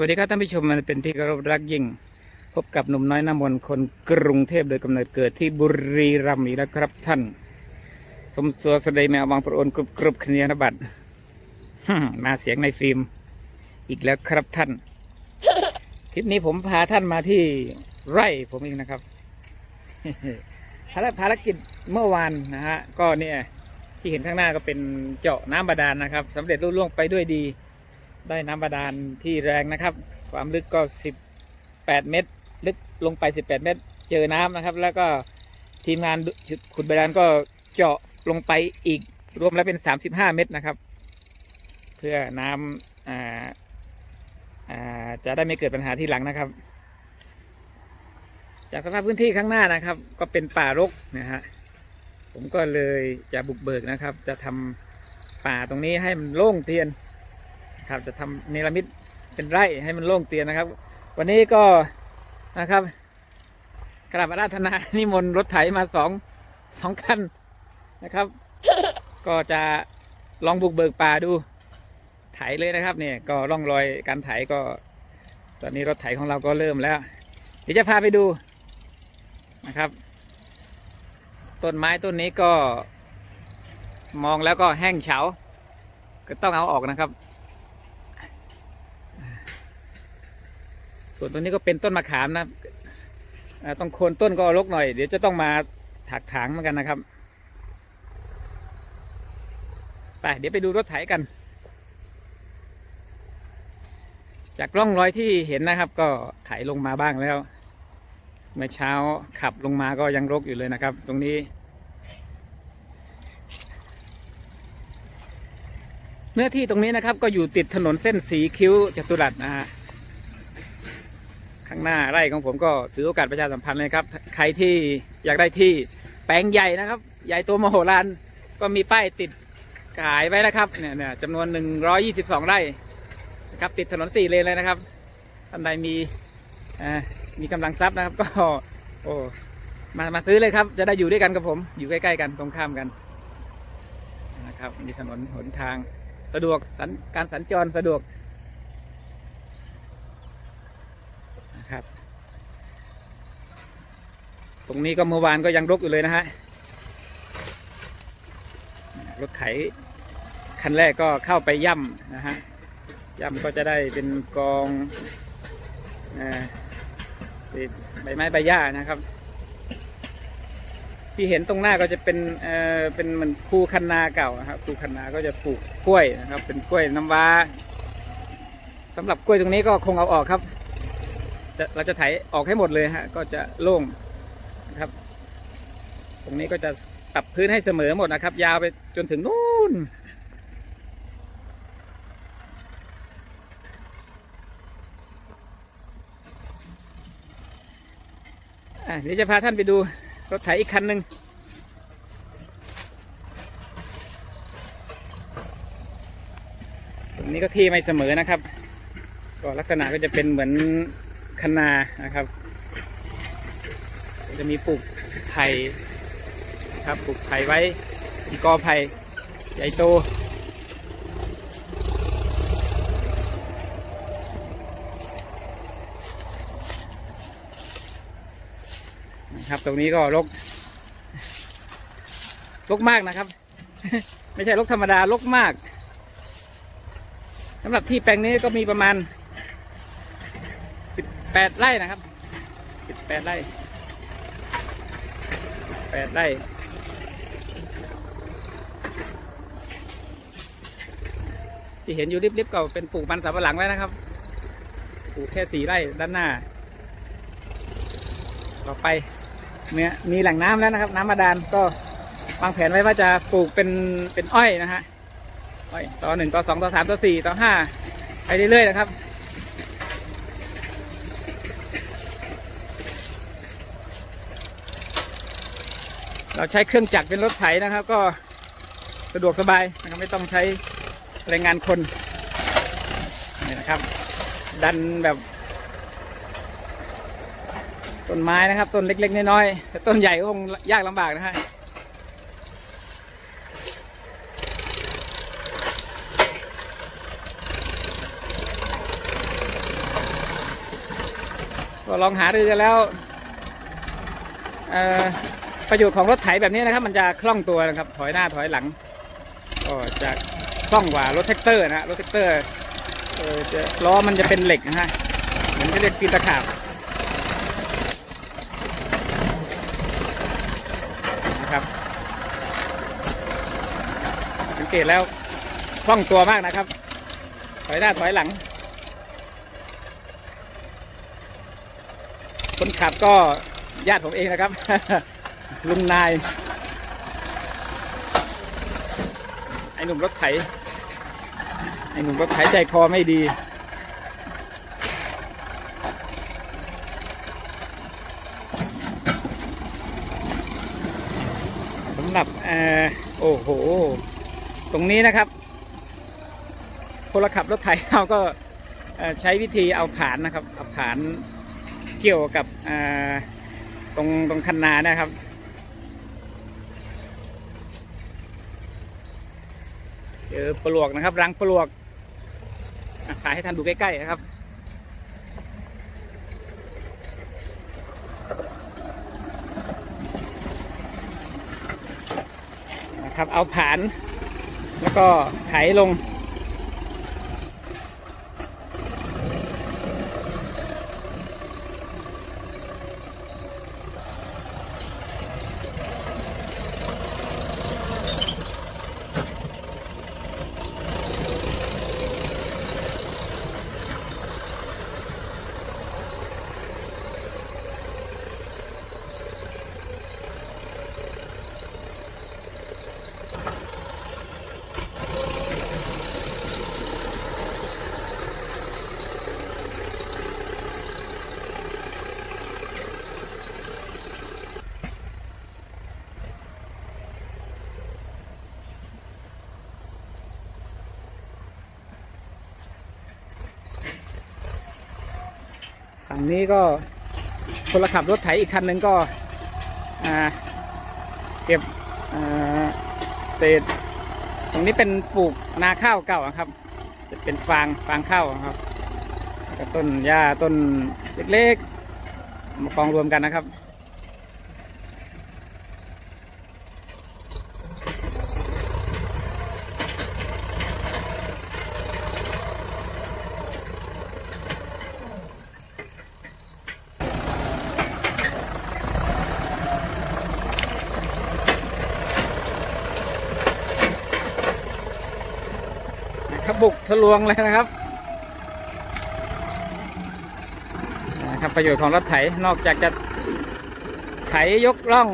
วัสดีครับท่านผู้ชมมันเป็นที่เคารพรักยิ่ง พบกับหนุ่มน้อยน้ำมนต์คนกรุงเทพโดยกำเนิดเกิดที่บุรีรัมย์อีกแล้วครับท่าน สมสัวสดยแมวบางประโอนกรุบกรุบคเนียนบัตรมมาเสียงในฟิล์ม อีกแล้วครับท่าน คลิปนี้ผมพาท่านมาที่ไร่ผมเองนะครับภารภารกิจเมื่อวานนะฮะก็เนี่ย ที่เห็นข้างหน้าก็เป็นเจาะน้ำบาดาลนะครับสำเร็จรุ่ล่วงไปด้วยดี ได้น้ำบาดาลที่แรงนะครับ ความลึกก็ 18 เมตร ลึกลงไป 18 เมตร เจอน้ำนะครับ แล้วก็ทีมงานขุดบาดาลก็เจาะลงไปอีกรวมแล้วเป็น 35 เมตรนะครับ เพื่อน้ำจะได้ไม่เกิดปัญหาที่หลังนะครับ จากสภาพพื้นที่ข้างหน้านะครับ ก็เป็นป่ารกนะฮะผมก็เลยจะบุกเบิกนะครับ จะทำป่าตรงนี้ให้มันโล่งเตียน ครับจะทำเนรมิตเป็นไร่ให้มันโล่งเตียนนะครับ วันนี้ก็นะครับกราบอาราธนานิมนต์รถไถมาสองสองคันนะครับ ก็จะลองบุกเบิกป่าดูไถเลยนะครับเนี่ยก็ร่องรอยการไถก็ ตอนนี้รถไถของเราก็เริ่มแล้ว เดี๋ยวจะพาไปดูนะครับ ต้นไม้ต้นนี้ก็มองแล้วก็แห้งเฉา ก็ต้องเอาออกนะครับ ส่วนตัวนี้ก็เป็นต้นมะขามนะต้องโคนต้นก็รกหน่อย เดี๋ยวจะต้องมาถักถางเหมือนกันนะครับไปเดี๋ยวไปดูรถไถกัน จากร่องรอยที่เห็นนะครับ ก็ไถลงมาบ้างแล้ว เมื่อเช้าขับลงมาก็ยังรกอยู่เลยนะครับ ตรงนี้ เนื้อที่ตรงนี้นะครับ ก็อยู่ติดถนนเส้นสีคิ้วจตุรัสนะฮะ ข้างหน้าไร่ของผมก็ถือโอกาสประชาสัมพันธ์เลยครับ ใครที่อยากได้ที่แปลงใหญ่นะครับ ใหญ่ตัวมโหฬารก็มีป้ายติดขายไว้แล้วครับเนี่ยเนี่ยจำนวน 122 ไร่นะครับติดถนนสี่เลนเลยนะครับท่านใดมีมีกำลังทรัพย์นะครับ ก็โอ้มามาซื้อเลยครับ จะได้อยู่ด้วยกันกับผม อยู่ใกล้ๆกันตรงข้ามกันนะครับมีถนนหนทางสะดวกการสัญจรสะดวก นะครับ ตรงนี้ก็เมื่อวานก็ยังรกอยู่เลยนะฮะรถไถคันแรกก็เข้าไปย่ำนะฮะย่ำก็จะได้เป็นกองใบไม้ใบหญ้านะครับ ที่เห็นตรงหน้าก็จะเป็นเอ่อเป็นเหมือนคูคันนาเก่านะครับคูคันนาก็จะปลูกกล้วยนะครับ เป็นกล้วยน้ำว้าสำหรับกล้วยตรงนี้ก็คงเอาออกครับเราจะไถออกให้หมดเลยฮะก็จะโล่ง รงนี้ก็จะปรับพื้นให้เสมอหมดนะครับ ยาวไปจนถึงนู่น อะเดี๋ยวจะพาท่านไปดูรถไถอีกคันหนึ่งตรงนี้ก็ที่ไม่เสมอนะครับ ก็ลักษณะก็จะเป็นเหมือนคะนานะครับ จะมีปลูกไผ่ นะครับปลูกไผ่ไว้กอไผ่ใหญ่โตนะครับตรงนี้ก็รกรกมากนะครับ ไม่ใช่รกธรรมดารกมากสำหรับที่แปลงนี้ก็มีประมาณแปดไร่นะครับสิบแปดไร่แปดไร่ ที่เห็นอยู่ริบๆก็เป็นปลูกมันสำปะหลังไว้นะครับ ปลูกแค่สี่ไร่ด้านหน้า ต่อไปเมื่อมีแหล่งน้ำแล้วนะครับ น้ำบาดาลก็วางแผนไว้ว่าจะปลูกเป็นเป็นอ้อยนะฮะอ้อยต่อหนึ่งต่อสองต่อสามต่อสี่ต่อห้าไปเรื่อยๆนะครับเราใช้เครื่องจักรเป็นรถไถนะครับ ก็สะดวกสบายนะครับไม่ต้องใช้ แรงงานคนนี่นะครับ ดันแบบ ต้นไม้นะครับ ต้นเล็ก ๆ น้อยๆแต่ต้นใหญ่ก็คงยากลำบากนะฮะก็ลองหารือกันแล้วประโยชน์ของรถไถแบบนี้นะครับ มันจะคล่องตัวนะครับ ถอยหน้าถอยหลัง ก็จะ คล่องกว่ารถแท็กเตอร์นะฮะรถแท็กเตอร์เออจะล้อมันจะเป็นเหล็กนะฮะเหมือนจะเรียกตีนตะขาบนะครับสังเกตแล้วคล่องตัวมากนะครับ ถอยหน้าถอยหลัง คนขับก็ญาติผมเองนะครับ ลุงนาย ไอ้หนุ่มรถไถ หนุ่มรถไถใจคอไม่ดี สำหรับเออโอ้โห ตรงนี้นะครับพลขับรถไถเราก็ใช้วิธีเอาผานนะครับ เอาผานเกี่ยวกับตรงตรงคันนานะครับเจอปลวกนะครับ รังปลวก ถ่ายให้ท่านดูใกล้ๆนะครับนะครับเอาผาน แล้วก็ไถลง งนี้ก็คนขับรถไถอีกคันหนึ่งก็เก็บเศษตรงนี้เป็นปลูกนาข้าวเก่าครับ จะเป็นฟางฟางข้าวครับต้นหญ้าต้นเล็กๆมากองรวมกันนะครับ ทะบบุกทะลวงเลยนะครับนะครับประโยชน์ของรถไถนอกจากจะไถยกล่อง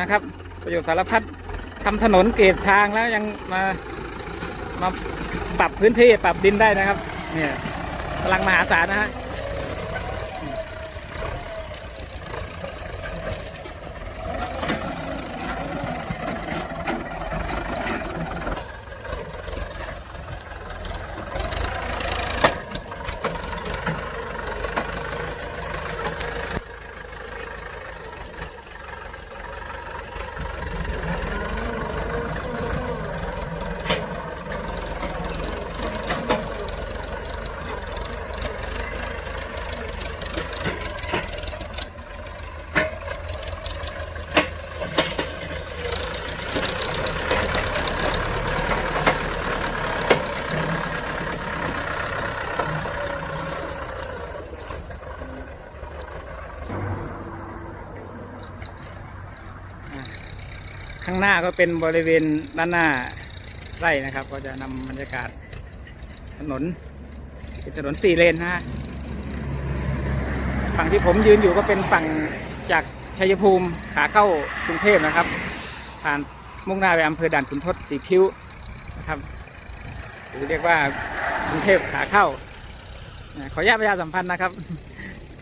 นะครับ ประโยชน์สารพัดทำถนนเกตทางแล้วยังมามาปรับพื้นที่ปรับดินได้นะครับเนี่ยพลังมหาศาลนะฮะางหน้าก็เป็นบริเวณด้านหน้าไร่นะครับ ก็จะนำบรรยากาศถนนเป็นถนนสี่เลนนะฮะฝั่งที่ผมยืนอยู่ก็เป็นฝั่งจากชัยภูมิขาเข้ากรุงเทพนะครับ ผ่านมุ่งหน้าไปอำเภอด่านขุนทดสีคิ้วนะครับหรือเรียกว่ากรุงเทพขาเข้าขออนุญาตประชาสัมพันธ์นะครับ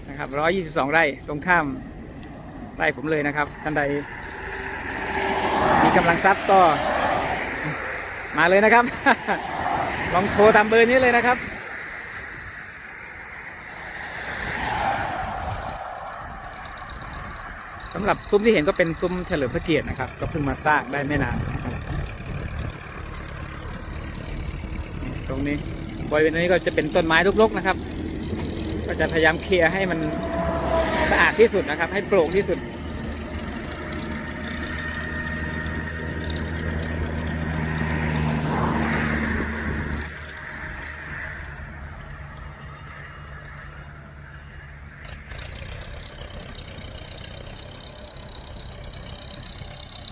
นะครับ 122 ไร่ตรงข้ามไร่ผมเลยนะครับท่านใด มีกำลังทรัพย์ก็ มาเลยนะครับ ลองโทรตามเบอร์นี้เลยนะครับสำหรับซุ้มที่เห็นก็เป็นซุ้มเฉลิมพระเกียรตินะครับ ก็เพิ่งมาสร้างได้ไม่นานนะครับตรงนี้บริเวณนี้ก็จะเป็นต้นไม้รกๆนะครับ ก็จะพยายามเคลียร์ให้มันสะอาดที่สุดนะครับ ให้โปร่งที่สุด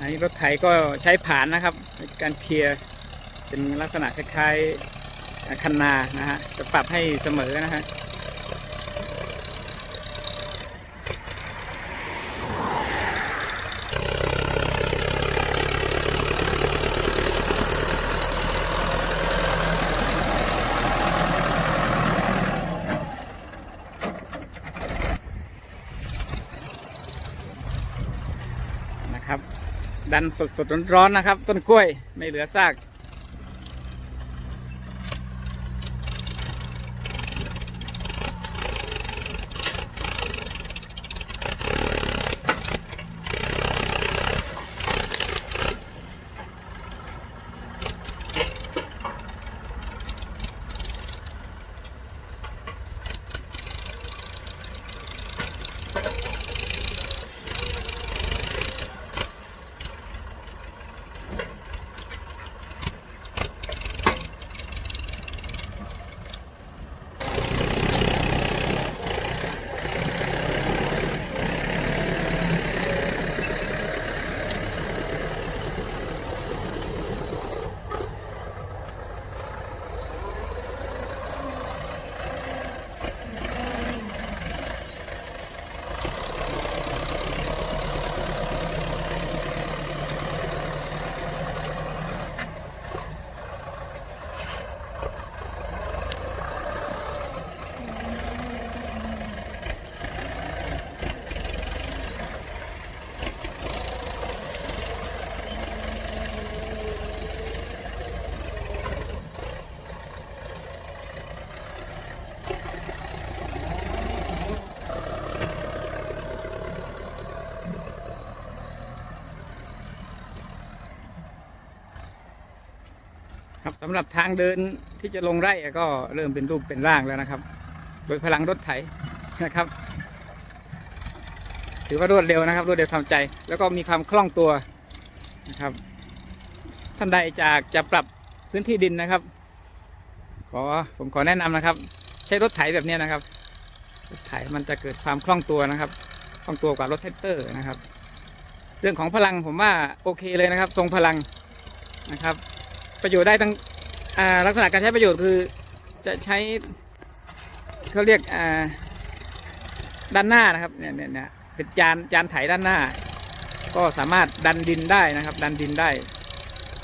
นนี้รถไถก็ใช้ผานนะครับในการเคลียร์เป็นลักษณะคล้ายๆคันนานะฮะจะปรับให้เสมอนะฮะ ดันสดๆร้อนๆนะครับ ต้นกล้วยไม่เหลือซาก สำหรับทางเดินที่จะลงไร่ก็เริ่มเป็นรูปเป็นร่างแล้วนะครับ โดยพลังรถไถนะครับ ถือว่ารวดเร็วนะครับ รวดเร็วทำใจ แล้วก็มีความคล่องตัวนะครับ ท่านใดจากจะปรับพื้นที่ดินนะครับ ขอผมขอแนะนำนะครับ ใช้รถไถแบบนี้นะครับรถไถมันจะเกิดความคล่องตัวนะครับคล่องตัวกว่ารถแท็กเตอร์นะครับ เรื่องของพลังผมว่าโอเคเลยนะครับ ทรงพลังนะครับ ประโยชน์ได้ทั้งลักษณะการใช้ประโยชน์คือจะใช้เขาเรียกด้านหน้านะครับเนี่ยเนี่ยเนี่ยเป็นจานจานไถด้านหน้า ก็สามารถดันดินได้นะครับ ดันดินได้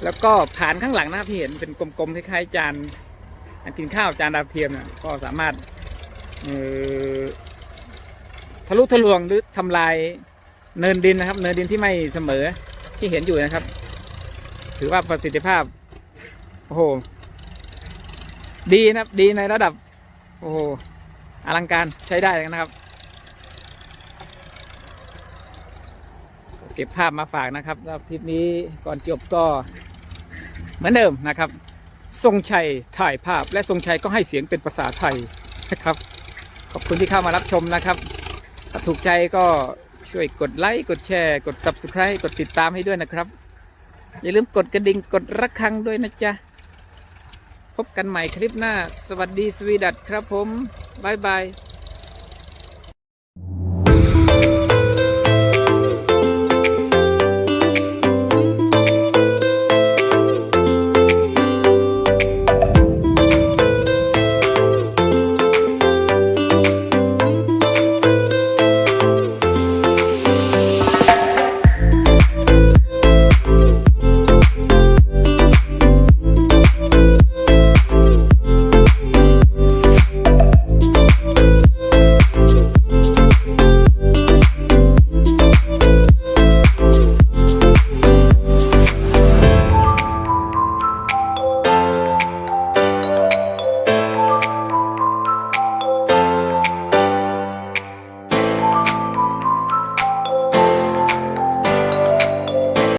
แล้วก็ผานข้างหลังนะครับที่เห็นเป็นกลมๆคล้ายๆจานกินข้าวจานดาวเทียมเนี่ยก็สามารถทะลุทะลวงหรือทำลายเนินดินนะครับ เนินดินที่ไม่เสมอที่เห็นอยู่นะครับ ถือว่าประสิทธิภาพ อ้โห ดีนะครับ ดีในระดับ โอ้โห อลังการใช้ได้นะครับ เก็บภาพมาฝากนะครับแล้วคลิปนี้ก่อนจบก็เหมือนเดิมนะครับ ทรงชัยถ่ายภาพและทรงชัยก็ให้เสียงเป็นภาษาไทยนะครับ ขอบคุณที่เข้ามารับชมนะครับ ถ้าถูกใจก็ช่วยกดไลค์ กดแชร์ กด subscribe กดติดตามให้ด้วยนะครับ อย่าลืมกดกระดิ่ง กดระฆังด้วยนะจ๊ะ พบกันใหม่คลิปหน้า สวัสดีสวีดัตครับผม บ๊ายบาย